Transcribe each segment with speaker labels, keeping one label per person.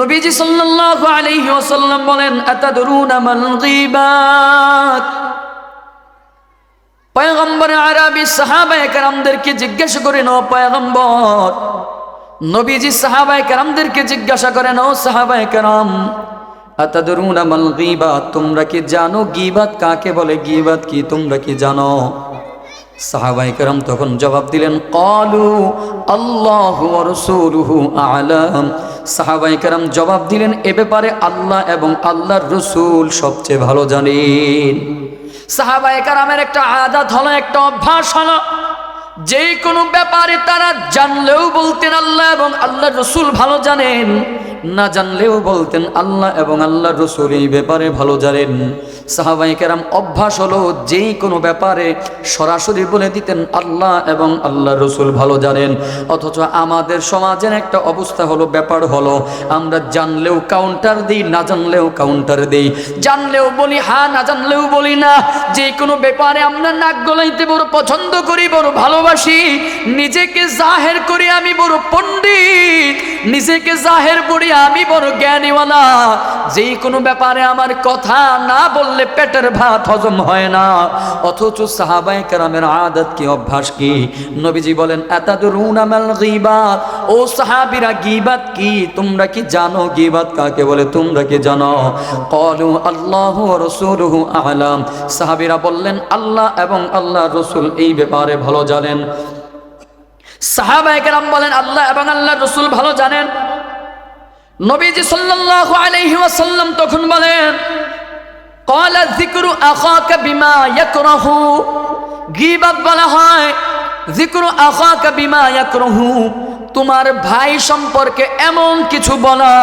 Speaker 1: নবীজি সাল্লাল্লাহু আলাইহি ওয়াসাল্লাম বলেন, আতাদরুনা মাল গীবাত? পয়গম্বর আরবি সাহাবায়ে কেরামদেরকে জিজ্ঞাসা করেন ও পয়গম্বর, নবীজি সাহাবায়ে কেরামদেরকে জিজ্ঞাসা করেন ও সাহাবায়ে কেরাম, আতাদরুনা মাল গীবাত? তোমরা কি জানো গীবাত কাকে বলে? গীবাত কি তোমরা কি জানো? সাহাবাই কেরাম তখন জবাব দিলেন, কলু আল্লাহ রসুলহু আলাম। সাহাবাই জবাব দিলেন, এ ব্যাপারে আল্লাহ এবং আল্লাহর রসুল সবচেয়ে ভালো জানেন। সাহাবাই একটা আদাত হলো, একটা অভ্যাস হলো, যে কোনো ব্যাপারে তারা জানলেও বলতেন আল্লাহ এবং আল্লাহর রসুল ভালো জানেন। না জানলেও বলতেন, আল্লাহ এবং আল্লাহ রসুল এই ব্যাপারে ভালো জানেন। সাহাবাই কেরাম অভ্যাস হলো যেই কোনো ব্যাপারে সরাসরি বলে দিতেন, আল্লাহ এবং আল্লাহ রসুল ভালো জানেন। অথচ আমাদের সমাজের একটা অবস্থা হলো, ব্যাপার হলো আমরা জানলেও কাউন্টার দিই, না জানলেও কাউন্টার দিই। জানলেও বলি হ্যাঁ না জানলেও বলি না। যে কোনো ব্যাপারে আমরা নাক গলাইতে বড় পছন্দ করি, বড় ভালোবাসি। নিজেকে জাহের করি আমি, বড় পণ্ডিত। নিজেকে জাহের করি আমি বড় জ্ঞানীওয়ালা। যে কোনো ব্যাপারে আমার কথা না বললে পেটের ভাত হজম হয় না। অথচ সাহাবাই কেরামের আদত কি, অভ্যাস কি? নবীজি বলেন এতাদুরুন আমাল গীবাত ও সাহাবীরা, গীবাত কি? তোমরা কি জানো গীবাত কাকে বলে? তোমরা কি জানো? কলু আল্লাহ রসুলহু আলাম। সাহাবীরা বললেন, আল্লাহ এবং আল্লাহ রসুল এই ব্যাপারে ভালো জানেন। সাহাবায়ে কেরাম বলেন, আল্লাহ এবং আল্লাহ রসুল ভালো জানেন। নবীজি সাল্লাল্লাহু আলাইহি ওয়াসাল্লাম তখন বলেন ক্বালা যিকরু আখাকা বিমা ইয়াকরাহু? গীবত বলা হয়, যিকরু আখাকা বিমা ইয়াকরাহু? তোমার ভাই সম্পর্কে এমন কিছু বলা,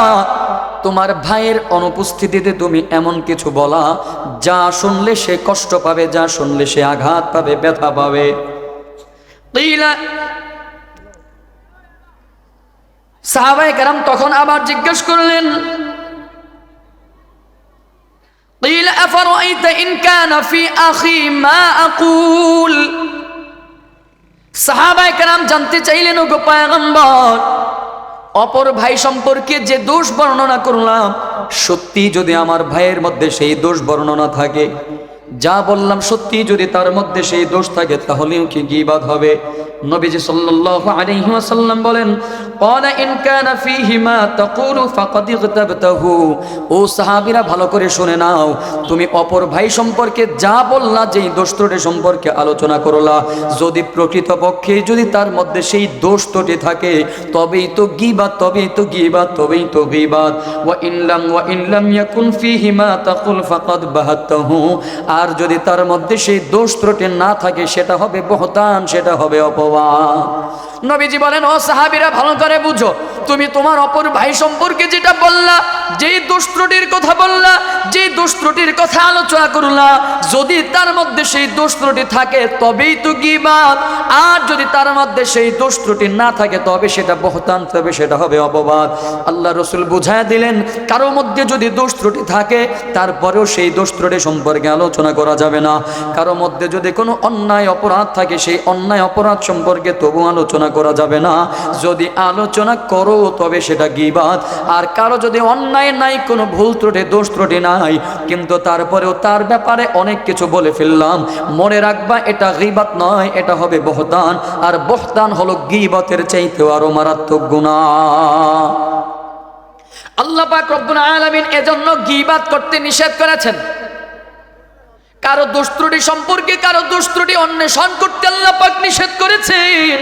Speaker 1: তোমার ভাইয়ের অনুপস্থিতিতে তুমি এমন কিছু বলা, যা শুনলে সে কষ্ট পাবে, যা শুনলে সে আঘাত পাবে, ব্যথা পাবে। সাহাবায়ে কেরাম তখন আবার জিজ্ঞেস করলেন قيل أفرأيت إن كان في أخي ما أقول সাহাবায়ে কেরাম জানতে চাইলেন ওগো পয়গম্বর অপর ভাই সম্পর্কে যে দোষ বর্ণনা করলাম সত্যি যদি আমার ভাইয়ের মধ্যে সেই দোষ বর্ণনা থাকে যা বললাম সত্যি, যদি তার মধ্যে সেই দোষ থাকে, তাহলেও কি গীবাদ হবে? নবীজি সাল্লাল্লাহু আলাইহি ওয়াসাল্লাম বলেন, ক্বালা ইন কানা ফীহি মা তাকুলু ফাকাদ ইগতাবতাহু। ও সাহাবীরা, ভালো করে শুনে নাও, তুমি অপর ভাই সম্পর্কে যা বললা, যেই দোষ ত্রুটি সম্পর্কে আলোচনা করলা। যদি প্রকৃতপক্ষে যদি তার মধ্যে সেই দোষ ত্রুটি থাকে, তবেই তো গিবাদ, তবেই তো গিবাদ, তবেই তো গীবাত ওয়া ইন লাম, ওয়া ইন লাম ইয়াকুন ফীহি মা তাকুল ফাকাদ বাহাত্তাহু। আর যদি তার মধ্যে সেই দোষ ত্রুটি না থাকে, সেটা হবে বহতান, সেটা হবে অপবাদ। নবীজি বলেন, ও সাহাবিরা, ভালো করে বুঝো। তুমি তোমার অপর ভাই সম্পর্কে যেটা বললা, যেই দোষ ত্রুটির কথা বললা যে দোষ ত্রুটির কথা আলোচনা করলা, যদি তার মধ্যে সেই দোষ ত্রুটি থাকে, তবেই তো গীবাত আর যদি তার মধ্যে সেই দোষ ত্রুটি না থাকে, তবে সেটা বহতান, তবে সেটা হবে অপবাদ। আল্লাহ রসুল বুঝায় দিলেন, কারও মধ্যে যদি দোষ ত্রুটি থাকে, তারপরেও সেই দোষ ত্রুটি সম্পর্কে আলোচনা করা যাবে না। কারও মধ্যে যদি কোনো অন্যায় অপরাধ থাকে, সেই অন্যায় অপরাধ সম্পর্কে তবু আলোচনা করা যাবে না। যদি আলোচনা করো তবে সেটা গিবাদ। আর কারও যদি অন্যায় নাই, কোনো ভুল ত্রুটি, দোষ ত্রুটি নাই, কিন্তু তারপরেও তার ব্যাপারে অনেক কিছু বলে ফেললাম। মনে রাখবা, এটা গিবাত নয়, এটা হবে বহতান আর বহতান হলো গিবতের চাইতেও আরও মারাত্মক গুণা আল্লাহ পাক রব্বুল আলামিন এজন্য গীবাত করতে নিষেধ করেছেন। কারও দুষ্ট্রুটি সম্পর্কে, কারও দুষ্ট্রুটি অন্বেষণ করতে আল্লাহ পাক নিষেধ করেছেন।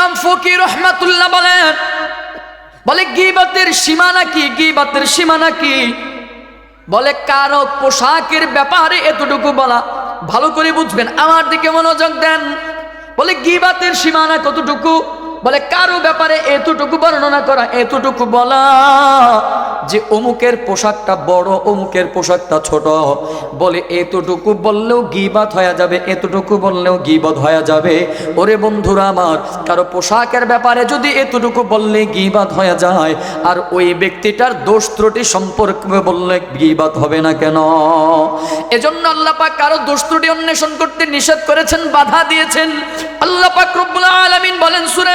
Speaker 1: ইমাম ফকির রহমাতুল্লাহ বলেন, বলে, গিবাতের সীমা নাকি, গিবাতের সীমা নাকি? বলে, কারও পোশাকের ব্যাপারে এতটুকু বলা ভালো করে বুঝবেন। আমার দিকে মনোযোগ দেন। বলে, গিবাতের সীমানা কতটুকু? বলে, কারও ব্যাপারে এতটুকু বর্ণনা করা, এতটুকু বলা যে অমুকের পোশাকটা বড়, অমুকের পোশাকটা ছোট। বলে, এতটুকু বললেও গিবাত হয়ে যাবে, এতটুকু বললেও গিবত হয়ে যাবে। ওরে বন্ধুরা আমার, কারও পোশাকের ব্যাপারে যদি এতটুকু বললে গিবাত হয়ে যায়, আর ওই ব্যক্তিটার দোষ ত্রুটি সম্পর্কে বললে গিবাত হবে না কেন? এজন্য আল্লাহ পাক কারও দোষ ত্রুটি অন্বেষণ করতে নিষেধ করেছেন, বাধা দিয়েছেন। আল্লাহ পাক রব্বুল আলামিন বলেন, সূরা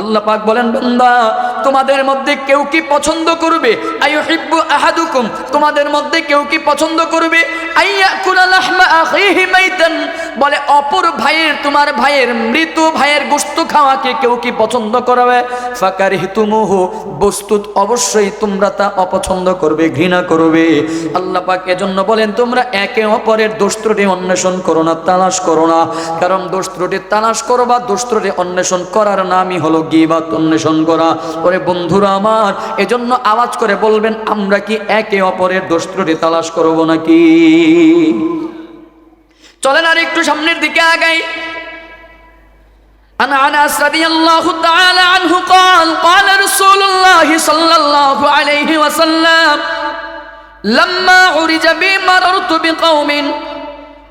Speaker 1: আল্লাহ পাক বলেন, বান্দা, তোমাদের মধ্যে কেউ কি পছন্দ করবে? আইয়ুহিব্বু আহাদুকুম, তোমাদের মধ্যে কেউ কি পছন্দ করবে? আইয়াকুলা লাহমা আখিহি মাইতান। বলে, অপর ভাইয়ের, তোমার ভাইয়ের মৃত ভাইয়ের গোশত খাওয়াকে কেউ কি পছন্দ করবে? ফাকারিহতুমুহু, বস্তুত অবশ্যই তোমরা তা অপছন্দ করবে, ঘৃণা করবে। আল্লাহ পাক এজন্য বলেন, তোমরা একে অপরের দোষ ত্রুটি অন্বেষণ করো না, তালাশ করো না। কারণ দোষ ত্রুটি তালাশ করো বা দোষ ত্রুটি অন্বেষণ করার নামই হলো গিবাত অন্বেষণ করা ওরে বন্ধুরা আমার এজন্য আওয়াজ করে বলবেন আমরা কি একে অপরের দোষ ত্রুটি তালাশ করব নাকি চলেন আর একটু সামনের দিকে আগাই عن انس رضي الله تعالى عنه قال قال رسول الله صلى الله عليه وسلم لما عرج بي مررت بقوم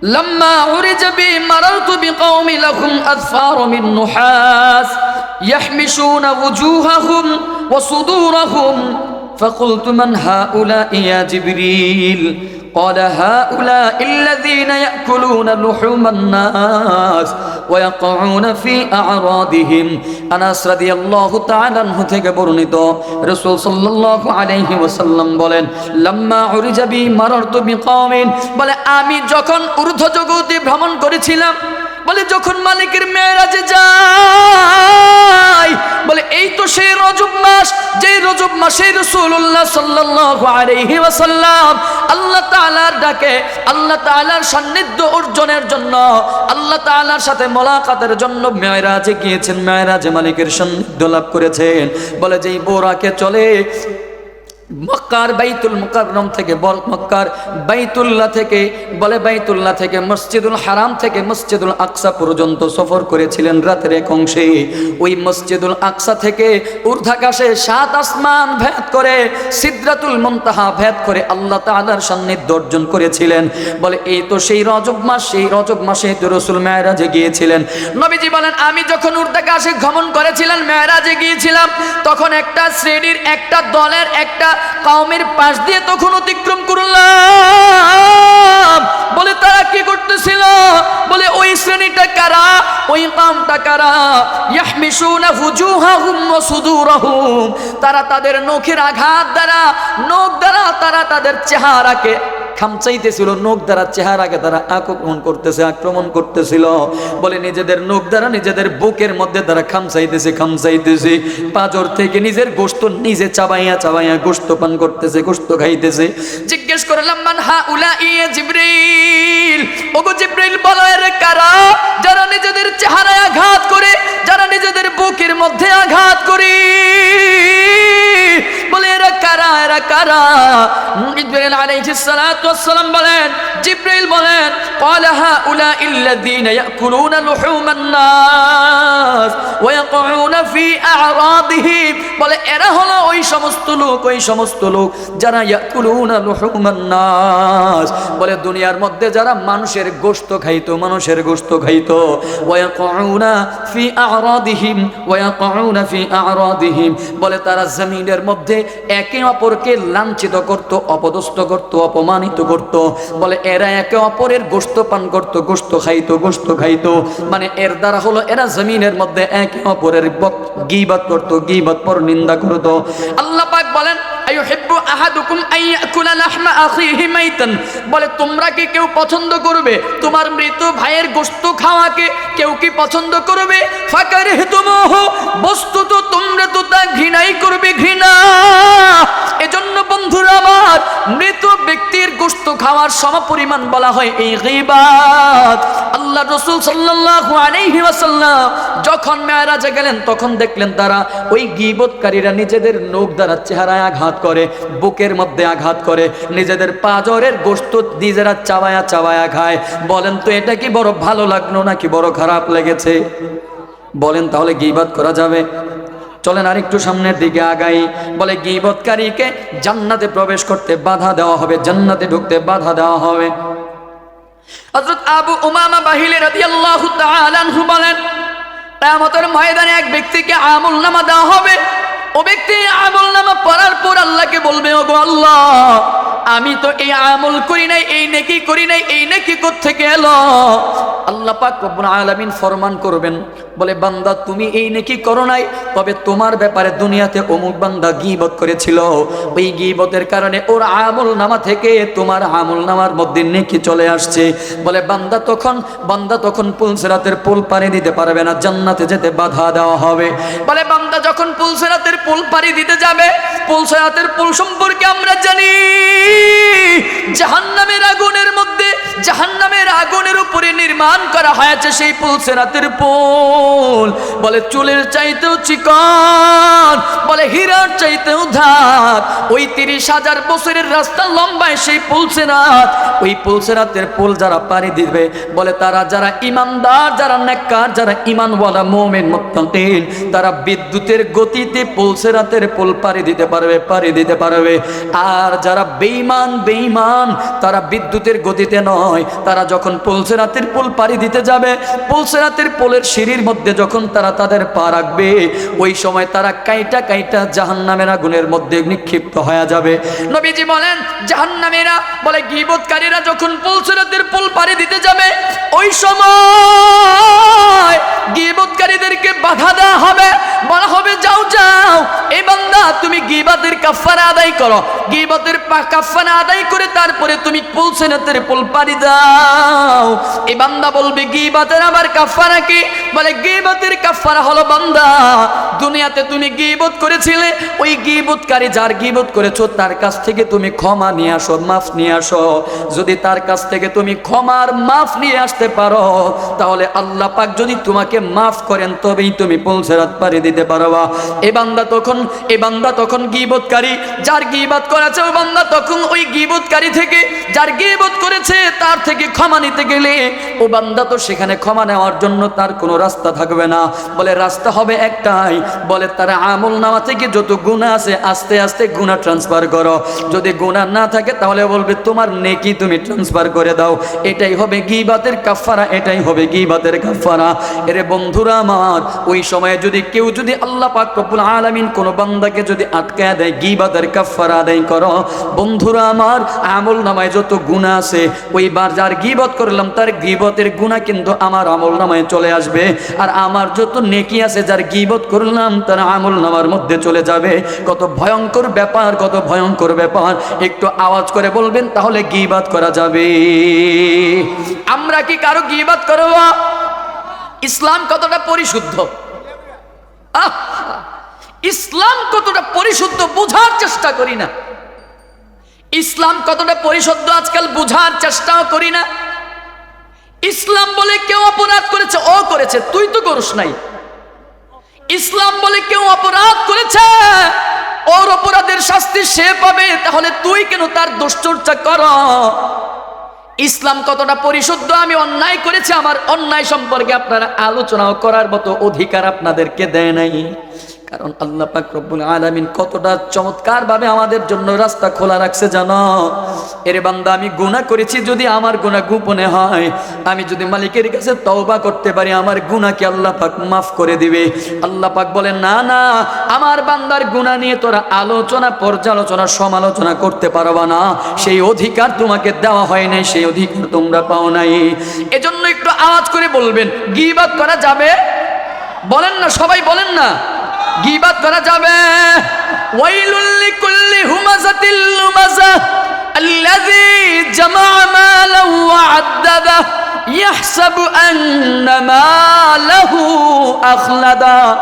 Speaker 1: لما عرج بي مررت بقوم لهم اظفار من نحاس يحمشون وجوههم وصدورهم فقلت من هؤلاء يا جبريل قال هؤلاء الذين يأكلون لحوم الناس ويقعون في أعراضهم أنس رضي الله تعالى عنه থেকে বর্ণিত রাসূল সাল্লাল্লাহু আলাইহি ওয়াসাল্লাম বলেন লাম্মা উরিজা বি মারারতু বিকাওমিন বলে আমি যখন ঊর্ধ্ব জগতে ভ্রমণ করেছিলাম বলে, যখন মালিকের মেয়েরাজে যায়, বলে, এই তো সেই রজব মাস যে রজব মাসে রসুল্লাহ ওয়াসাল্লাম আল্লাহ তাআলার ডাকে, আল্লাহ তাআলার সান্নিধ্য অর্জনের জন্য, আল্লাহ তাআলার সাথে মোলাকাতের জন্য মেয়েরাজে গিয়েছেন, মেয়েরাজে মালিকের সান্নিধ্য লাভ করেছেন। বলে, যেই বোরাকে চলে মক্কার বাইতুল মুকাররম থেকে বল মক্কার বাইতুল্লাহ থেকে, বলে বাইতুল্লাহ থেকে মসজিদুল হারাম থেকে মসজিদুল আকসা পর্যন্ত সফর করেছিলেন রাতের এক অংশে। ওই মসজিদুল আকসা থেকে ঊর্ধ্বাকাশে সাত আসমান ভেদ করে, সিদ্রাতুল মুনতাহা ভেদ করে আল্লাহ তাআলার সান্নিধ্য অর্জন করেছিলেন। বলে, এই তো সেই রজব মাস, সেই রজব মাসে তো রসুল মেয়েরাজে গিয়েছিলেন। নবীজি বলেন, আমি যখন ঊর্ধ্বাকাশে ভ্রমণ করেছিলাম, মেয়েরাজে গিয়েছিলাম, তখন একটা শ্রেণির, একটা দলের, একটা কাউমের পাশ দিয়ে তখন অতিক্রম করলাম। বলে, তারা কি করতেছিল? বলে, ওই শ্রেণীটা কারা? ওই কামটা কারা? তারা তাদের নখের আঘাত দ্বারা, নখ দ্বারা তারা তাদের চেহারাকে খামচাইতেছিল নখ দ্বারা চেহারাকে তারা আক্রমণ করতেছে, আক্রমণ করতেছিল। বলে নিজেদের নখ দ্বারা নিজেদের বুকের মধ্যে তারা খামচাইতেছে খামচাইতেছে পাজর থেকে নিজের গোস্ত নিজে চাবাইয়া চাবাইয়া গোস্ত পান করতেছে গোস্ত খাইতেছে। জিজ্ঞেস করলাম মান হা উলা ইয়ে জিব্রিল। ওগো জিব্রিল, বলো এর কারা? যারা নিজেদের চেহারায় আঘাত করে, যারা নিজেদের বুকের মধ্যে আঘাত করে। কারা? ইব্রাহিম আলাইহিস সালাতু বলেন, জিব্রাইল বলেন, ক্বালা হাউলা ইল্লাযীনা ইয়াকুলুনা লুহুমান নাস ওয়া ইয়াকউনা ফি আ'রাদিহিম বলে, এরা হলো ওই সমস্ত লোক, ওই সমস্ত লোক যারা ইয়াকুলুনা লুহুমান নাস। বলে, দুনিয়ার মধ্যে যারা মানুষের গোশত খাইতো, মানুষের গোশত খাইতো, ওয়া ইয়াকউনা ফি আ'রাদিহিম, ওয়া ইয়াকউনা ফি আ'রাদিহিম। বলে, তারা জমিনের মধ্যে একে অপরকে লাঞ্ছিত করত, অপদস্থ করত, অপমানিত করত। বলে, এরা একে অপরের গোস্ত পান করত গোস্ত খাইতো গোস্ত খাইতো। মানে এর দ্বারা হলো, এরা জমিনের মধ্যে একে অপরের গিবাদ করত গিবাদ পর নিন্দা করত। আল্লাহ পাক বলেন আইয়ুহিব্বু আহাদুকুম আন ইয়াকুলা লাহমা আখিহি মাইতান। বলে, তোমরা কি কেউ পছন্দ করবে? তোমার মৃত ভাইয়ের গোশত খাওয়াকে কেউ কি পছন্দ করবে? ফাকারিহতুমুহু, বস্তুত তোমরা তো তা ঘৃণাই করবে, ঘৃণা। এজন্য বন্ধুরা আমার, মৃত ব্যক্তির গোশত খাওয়ার সমপরিমাণ বলা হয় এই গীবাত আল্লাহ রসুল সাল্লাল্লাহু আলাইহি ওয়াসাল্লাম যখন মেয়েরাজে গেলেন, তখন দেখলেন তারা ওই গীবতকারীরা নিজেদের নখ দ্বারা চেহারায় আঘাত করে, বুকের মধ্যে আঘাত করে, নিজেদের পাজরের গোশত নিজেরা চাবায়া চাবায়া খায়। বলেন তো, এটা কি বড় ভালো লাগল নাকি বড় খারাপ লেগেছে? বলেন তাহলে গীবাত করা যাবে। চলেন আর একটু সামনের দিকে আগাই। বলে গিবৎকারীকে জান্নাতে প্রবেশ করতে বাধা দেওয়া হবে, জান্নাতে ঢুকতে বাধা দেওয়া হবে। হযরত আবু উমামা বাহিলি রাদিয়াল্লাহু তাআলা আনহু বলেন, কিয়ামতের ময়দানে এক ব্যক্তিকে আমল নামা দেওয়া হবে। ও ব্যক্তি আমল নামা পড়ার পর আল্লাহকে বলবে, ওগো আল্লাহ, আমি তো এই আমল করি নাই, এই নেকি করি নাই, এই নেকি থেকে এলো? আল্লাহ পাক রব্বুল আলামিন ফরমান করবেন, বলে, বান্দা, তুমি এই নেকি করো নাই, তবে তোমার ব্যাপারে দুনিয়াতে অমুক বান্দা গীবত করেছিল। ওই গীবতের কারণে ওর আমল নামা থেকে তোমার আমল নামার মধ্যে নেকি চলে আসছে। বলে, বান্দা, তখন বান্দা তখন পুলসেরাতের পুল পানি দিতে পারবে না, জান্নাতে যেতে বাধা দেওয়া হবে। বলে, বান্দা, যখন পুলসেরাতের পুল পানি দিতে যাবে। পুলসেরাতের পুল সম্পর্কে আমরা জানি। জাহান্নামের আগুনের মধ্যে, জাহান্নামের আগুনের উপরে নির্মাণ করা হয়েছে সেই পুলসেরাতের পুল। বলে চুলের চাইতেও চিকন, বলে হীরার চাইতেও ধাত। ওই তিরিশ হাজার বছরের রাস্তা লম্বায় সেই পুলসেরাত ওই পুলসেরাতের পুল যারা পাড়ি দিবে, বলে তারা যারা ইমানদার, যারা নেককার, যারা ইমানওয়ালা মোমেন মুত্তাকিন, তারা বিদ্যুতের গতিতে পুলসেরাতের পুল পাড়ি দিতে পারবে, পাড়ি দিতে পারবে। আর যারা বেঈমান বেঈমান, তারা বিদ্যুতের গতিতে নয়। তারা যখন পুলসেরাতের পুল পাড়ি দিতে যাবে পুলসেরাতের পোলের সিঁড়ির মধ্যে যখন তারা তাদের পা রাখবে, ওই সময় তারা কাইটা কাইটা জাহান্নামের আগুনের মধ্যে নিক্ষিপ্ত হয়ে যাবে। নবীজি বলেন, জাহান্নামেরা বলে গিবতকারীরা যখন পুলসেরাতের পুল পাড়ি দিতে যাবে, ওই সময় গিবতকারীদেরকে বাধা দেওয়া হবে। বলা হবে, যাও যাও। তুমি কাফারা আদায় করো। কাফারা আদায় করে তারপরে তুমি পুলসেনাতের পুল পাড়ি দাও। বান্দা বলবে কাফারা কি? বলে কাফারা হলো বান্দা, দুনিয়াতে তুমি গিবত করেছিলে, ওই গিবতকারী যার গিবত করেছ, তার কাছ থেকে তুমি ক্ষমা নিয়ে আসো, মাফ নিয়ে আসো। যদি তার কাছ থেকে তুমি ক্ষমার মাফ নিয়ে আসতে পারো, তাহলে আল্লাহ পাক যদি তোমাকে মাফ করেন, তবেই তুমি পৌঁছেরাত পারি দিতে পারবা। এ বান্দা তখন, এ বান্দা তখন গিবতকারী যার গিবত করেছে ওই বান্দা তখন ওই গিবতকারী থেকে, যার গিবত করেছে তার থেকে ক্ষমা নিতে গেলে, ও বান্দা তো সেখানে ক্ষমা নেওয়ার জন্য তার কোনো রাস্তা থাকবে না। বলে, রাস্তা হবে একটাই। বলে, তারা আমল নামা থেকে যত গুণা আছে, আস্তে আস্তে গুণা ট্রান্সফার করো। যদি গুণা না থাকে, তাহলে বলবে, তোমার নেকি তুমি ট্রান্সফার করে দাও। এটাই হবে গিবাতের কাফারা এটাই হবে গিবাতের কাফারা এরে বন্ধুরা আমার, ওই সময়ে যদি কেউ যদি আল্লাহ পাক রব্বুল আলামিন কোন বান্দাকে যদি আটকায় দেয় গিবাতের কাফারা আদায় করো। বন্ধুরা আমার, আমল নামায় যত গুণা আছে, ওই বার যার গিবত করলাম, তার গিবতের গুণা কিন্তু আমার আমল নামায় চলে আসবে। আর আমার যত নেকি আছে, যার গিবত করলাম, তার আমল নামার মধ্যে চলে যাবে। কত ভয়ঙ্কর ব্যাপার, কত ভয়ঙ্কর ব্যাপার। একটু আওয়াজ করে বলবেন, তাহলে গিবাত করা যাবে। আমরা কি কারও গিবাদ করব? ইসলাম কতটা পরিশুদ্ধ? আহ! ইসলাম কতটা পরিশুদ্ধ বোঝার চেষ্টা করি না। ইসলাম কতটা পরিশুদ্ধ আজকাল বোঝার চেষ্টাও করি না। ইসলাম বলে কেউ অপরাধ করেছে, ও করেছে, তুই তো করস নাই। ইসলাম বলে কেউ অপরাধ করেছে, ওর অপরাধের শাস্তি সে পাবে, তাহলে তুই কেন তার দুশ্চর্চা কর? ইসলাম কতটা পরিশুদ্ধ আমি অন্যায় করেছি, আমার অন্যায় সম্পর্কে আপনারা আলোচনাও করার মতো অধিকার আপনাদেরকে দেয় নাই। কারণ আল্লাহ পাক রব্বুল আলামিন কতটা চমৎকার ভাবে আমাদের জন্য রাস্তা খোলা রাখছে জানো? এর বান্দা, আমি গুনাহ করেছি যদি আমার গুনাহ গোপনে হয়। আমি যদি মালিকের কাছে তওবা করতে পারি, আমার গুনাহকে আল্লাহ পাক মাফ করে দিবে। আল্লাহ পাক বলেন, না না, আমার বান্দার গুনাহ নিয়ে তোরা আলোচনা, পর্যালোচনা, সমালোচনা করতে পারবা না। সেই অধিকার তোমাকে দেওয়া হয় নাই, সেই অধিকার তোমরা পাও নাই। এজন্য একটু আওয়াজ করে বলবেন, গিবাদ করা যাবে? বলেন না, সবাই বলেন না। গিবাত করা যাবে। ওয়াইলুল লিকুল্লি হুমাযাতিল লুমাযা আল্লাযী জামা মালা ওয়া আদ্দাদা। يحسب أن ما له أخلدا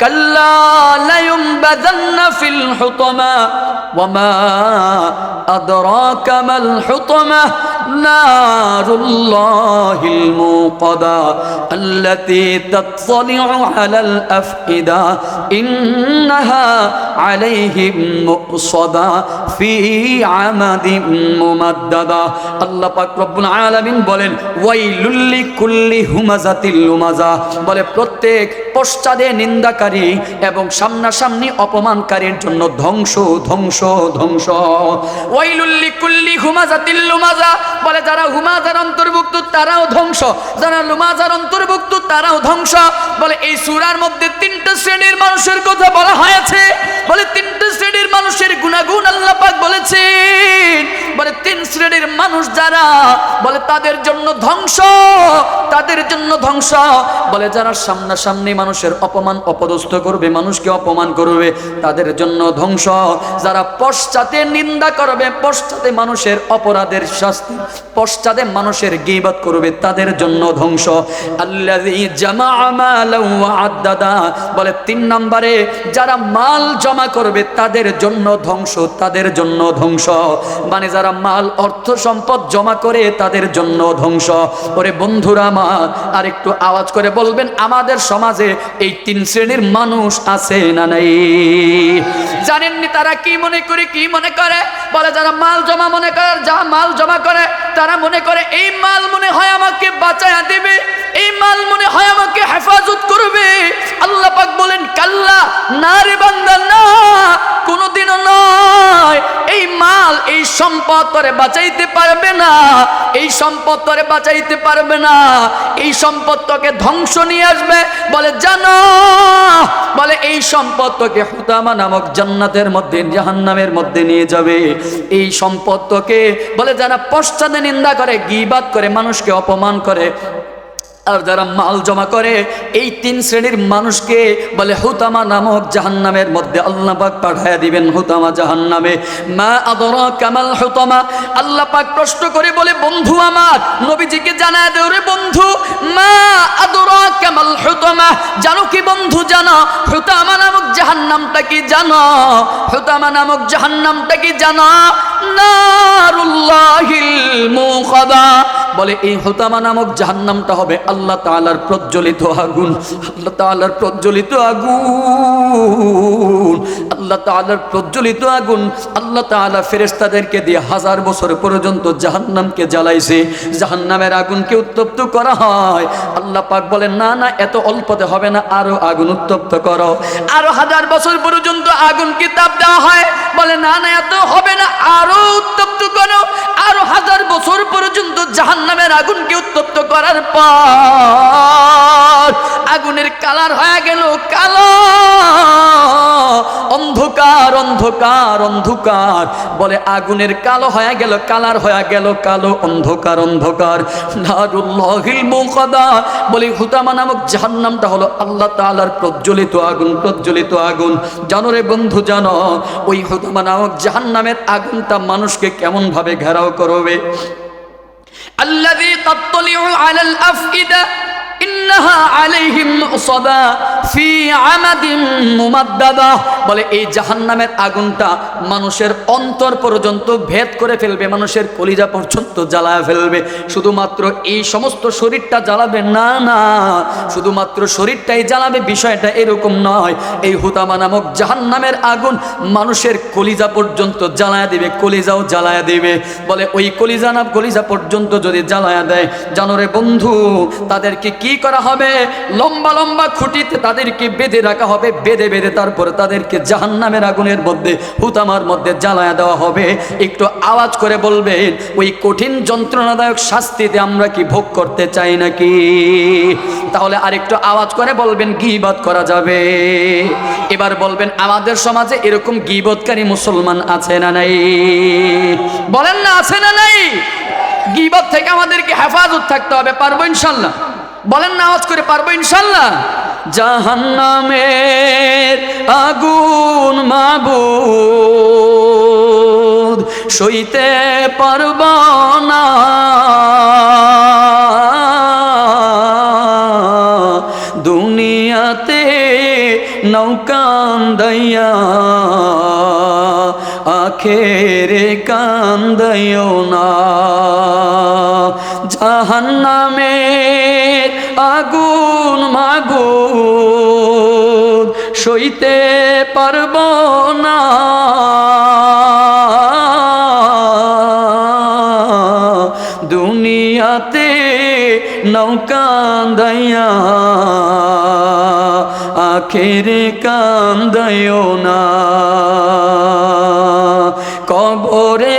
Speaker 1: كلا لينبذن في الحطمة. وما أدراك ما الحطمة؟ نار الله الموقدة التي تطلع على الأفئدة. إنها عليهم مؤصدة في عمد ممددة. الله رب العالمين بولن وي ওয়াইলুল্লি কুল্লি হুমাজাতিল লুমাজা। বলে, প্রত্যেক পশ্চাদে নিন্দাকারী এবং সামনাসামনি অপমানকারীর জন্য ধ্বংস ধ্বংস ধ্বংস। কুল্লি হুমাজাতিল লুমাজা। বলে, যারা হুমাজার অন্তর্ভুক্ত, তারাও ধ্বংস। যারা লুমাজার অন্তর্ভুক্ত, তারাও ধ্বংস। বলে, এই সূরার মধ্যে তিনটা শ্রেণির মানুষের কথা বলা হয়েছে। বলে, তিনটা শ্রেণির মানুষের গুণাগুণ আল্লাহ পাক বলেছেন। বলে, তিন শ্রেণির মানুষ যারা, বলে, তাদের জন্য ধ্বংস তাদের জন্য ধ্বংস। বলে যারা সামনাসামনি মানুষের অপমান অপদস্থ করবে, মানুষকে অপমান করবে, তাদের জন্য ধ্বংস। যারা পশ্চাতে নিন্দা করবে, পশ্চাতে মানুষের অপরাধের শাস্তি, পশ্চাতে মানুষের গিবাত করবে, তাদের জন্য ধ্বংস। বলে তিন নম্বরে, যারা মাল জমা করবে, তাদের জন্য ধ্বংস, তাদের জন্য ধ্বংস। মানে যারা মাল, অর্থ সম্পদ জমা করে, তাদের জন্য ধ্বংস। ওরে বন্ধুরা আমার আর একটু আওয়াজ করে বলবেন, আমাদের সমাজে এই তিন শ্রেণির মানুষ আছে না নাই? জানেননি তারা কি মনে করে, কি মনে করে? বলে যারা মাল জমা মনে করে যা মাল জমা করে, তারা মনে করে, এই মাল মনে হয় আমাকে বাঁচায়া দিবে, এই মাল মনে হয় আমাকে হেফাজত করবে। আল্লাহ পাক বলেন, কাল্লা না রে বান্দা না, কোনোদিনও নয়। মাল এই সম্পদ তোরে বাঁচাইতে পারবে না, এই সম্পদ তোরে বাঁচাইতে পারবে না, এই সম্পদ তোকে ধ্বংস নিয়ে আসবে। বলে, জানো? বলে, এই সম্পদ তোকে হুতামা নামক জান্নাতের মধ্যে, জাহান্নামের মধ্যে নিয়ে যাবে। এই সম্পদ তোকে, বলে, যারা পশ্চাতে নিন্দা করে, গিবাদ করে, মানুষকে অপমান করে আর যারা মাল জমা করে, এই তিন শ্রেণির মানুষকে বলে হুতামা নামক জাহান্নামের মধ্যে আল্লাহ পাক পাঠাইয়া দিবেন হুতামা জাহান্নামে। মা আদর কামাল হুতামা। আল্লাহ পাক প্রশ্ন করে বলে, বন্ধু আমার, নবীজিকে জানায় দেও রে বন্ধু। মা আদর কামাল হুতামা। জানো কি বন্ধু, জানো? হুতামা নামক জাহান্নামটা কি জানো? হুতামা নামক জাহান্নামটা কি জানো? নারুল্লাহিল মুখাদা বলে, এই হোতামা নামক জাহান্নামটা হবে আল্লাহ তাআলার প্রজ্বলিত আগুন। আল্লাহ তাআলার প্রজ্বলিত আগুন। আল্লাহ তাআলার প্রজ্বলিত আগুন। আল্লাহ তাআলা ফেরেশতাদেরকে দিয়ে হাজার বছর পর্যন্ত জাহান্নামকে জ্বালাইছে। জাহান্নামের আগুনকে উত্তপ্ত করা হয়। আল্লাহ পাক বলেন, না না, এত অল্পতে হবে না, আরও আগুন উত্তপ্ত করো। আরও হাজার বছর পর্যন্ত আগুনকে তাপ দেওয়া হয়। বলে, না না, এত হবে না আরও উত্তপ্ত করো। আরও হাজার বছর পর্যন্ত জাহান নামের আগুনকে উত্তপ্ত করার পর আগুনের কালার হয়ে গেল কালো। অন্ধকার অন্ধকার অন্ধকার। বলে আগুনের কালো হয়ে গেল, কালার হয়ে গেল, কালো, অন্ধকার অন্ধকার। বলি হুতামা নামক জাহান্নামটা হলো আল্লাহ তালার প্রজ্বলিত আগুন প্রজ্বলিত আগুন। জানো রে বন্ধু, জানো, ওই হুতামা নামক জাহান্নামের আগুনটা মানুষকে কেমন ভাবে ঘেরাও করবে? আল্লাহ বলে, এই আগুনটা মানুষের অন্তর পর্যন্ত ভেদ করে ফেলবে, মানুষের কলিজা পর্যন্ত জ্বালায় ফেলবে। শুধুমাত্র এই সমস্ত শরীরটা জ্বালাবে? না না। শুধুমাত্র শরীরটাই জ্বালাবে, বিষয়টা এরকম নয়। এই হুতামা নামক জাহান্নামের আগুন মানুষের কলিজা পর্যন্ত জ্বালায় দেবে, কলিজাও জ্বালায় দেবে। বলে, ওই কলিজা নাম কলিজা পর্যন্ত যদি জ্বালায় দেয় জানোরে বন্ধু, তাদেরকে কি করা হবে, লম্বা লম্বা খুঁটিতে তাদেরকে বেঁধে রাখা হবে, বেঁধে বেঁধে তারপরে তাদেরকে জাহান্নামের আগুনের মধ্যে, হুতামার মধ্যে জ্বালায়া দেওয়া হবে। একটু আওয়াজ করে বলবেন, ওই কঠিন যন্ত্রণাদায়ক শাস্তিতে আমরা কি ভোগ করতে চাই নাকি? তাহলে আরেকটু আওয়াজ করে বলবেন গিবাদ করা যাবে। এবার বলবেন, আমাদের সমাজে এরকম গিবতকারী মুসলমান আছে না নাই? বলেন না, আছে না নাই? গিবত থেকে আমাদেরকে হেফাজত থাকতে হবে, পারব ইনশাল্লাহ। বলেন না, আওয়াজ করে পারব ইনশাল্লাহ। জাহান্নামের আগুন মাবুদ, সইতে পারব না। দুনিয়াতে নৌকান দইয়া আখেরে কান্দাইও না। জাহান্নামের আগুন মাগুন সইতে পারব না। দুনিয়াতে নৌকা দয়া আখেরে না। কবরেতে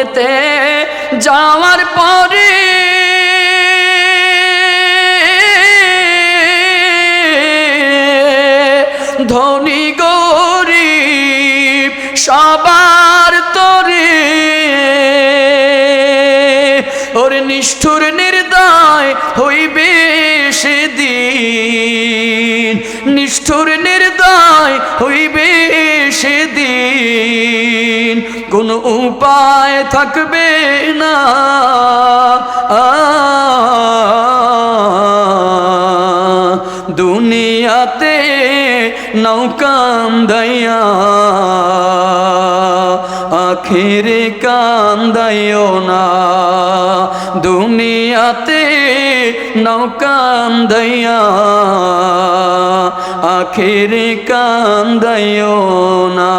Speaker 1: নিষ্ঠুর নির্দয় হইবে সেদিন। নিষ্ঠুর নির্দয় হইবে সেদিন। কোন উপায় থাকবে না। দুনিয়াতে নৌকাম দয়া আখেরে কান্দাইও না। দুনিয়াতে নৌকান দয়া, আখেরে কান্দাইও না।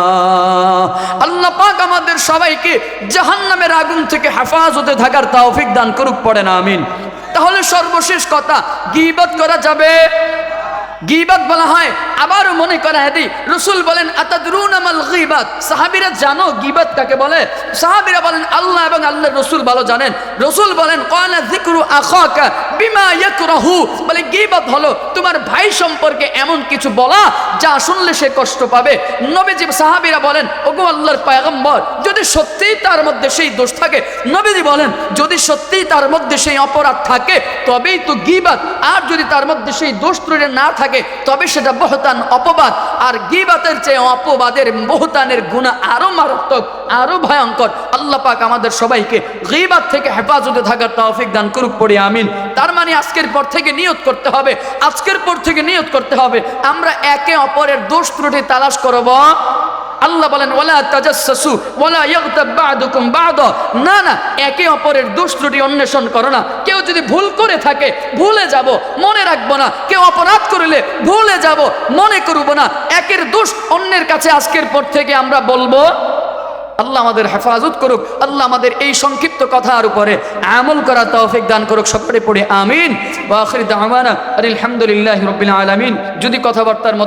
Speaker 1: আল্লাহ পাক আমাদের সবাইকে জাহান্নামের আগুন থেকে হেফাজতে থাকার তাওফিক দান করুক পড়ে না আমিন। তাহলে সর্বশেষ কথা, গিবত করা যাবে। বলা হয়। আবারও মনে করা রসুল বলেন সাহাবীরা জানো কাকে বলে? সাহাবীরা বলেন, আল্লাহ এবং আল্লাহর রসুল ভালো জানেন। রসুল বলেন যিকরু আখাকা বিমা বলে হলো তোমার ভাই সম্পর্কে এমন কিছু বলা যা শুনলে সে কষ্ট পাবে। নবীজি, সাহাবীরা বলেন, ওগো আল্লাহর পয়গম্বর, যদি সত্যিই তার মধ্যে সেই দোষ থাকে, নবীজি বলেন, যদি সত্যিই তার মধ্যে সেই অপরাধ থাকে, তবেই তো গিবাত আর যদি তার মধ্যে সেই দোষ ত্রুটি না থাকে তবে সেটা বহতান অপবাদ। আর গিবাতের চেয়ে অপবাদের বহতানের গুণা আরও মারাত্মক, আরও ভয়ঙ্কর। আল্লাহ পাক আমাদের সবাইকে গিবাত থেকে হেফাজতে থাকার তৌফিক দান করুক, পড়ি, আমিন। তার মানে আজকের পর থেকে নিয়ত করতে হবে, আজকের পর থেকে নিয়ত করতে হবে। আমরা একে অপরের দোষ ত্রুটি তালাশ করব। আল্লাহ বলেন ওলা তাজাসসু ওলা বা'দুকুম বা'দ। না না, একে অপরের দোষ ত্রুটি অন্বেষণ করো না। কেউ যদি ভুল করে থাকে, ভুলে যাব, মনে রাখব না। কেউ অপরাধ করলে ভুলে যাব, মনে করব না। একের দোষ অন্যের কাছে আজকের পর থেকে আমরা বলব, আল্লাহ আমাদের হেফাজত করুক, আল্লাহ আমাদের এই সংক্ষিপ্ত কথার উপরে আমল করা তৌফিক দান করুক, সকলে পড়ে আমিন। আলহামদুলিল্লাহি রাব্বিল আলামিন। যদি কথাবার্তার মধ্যে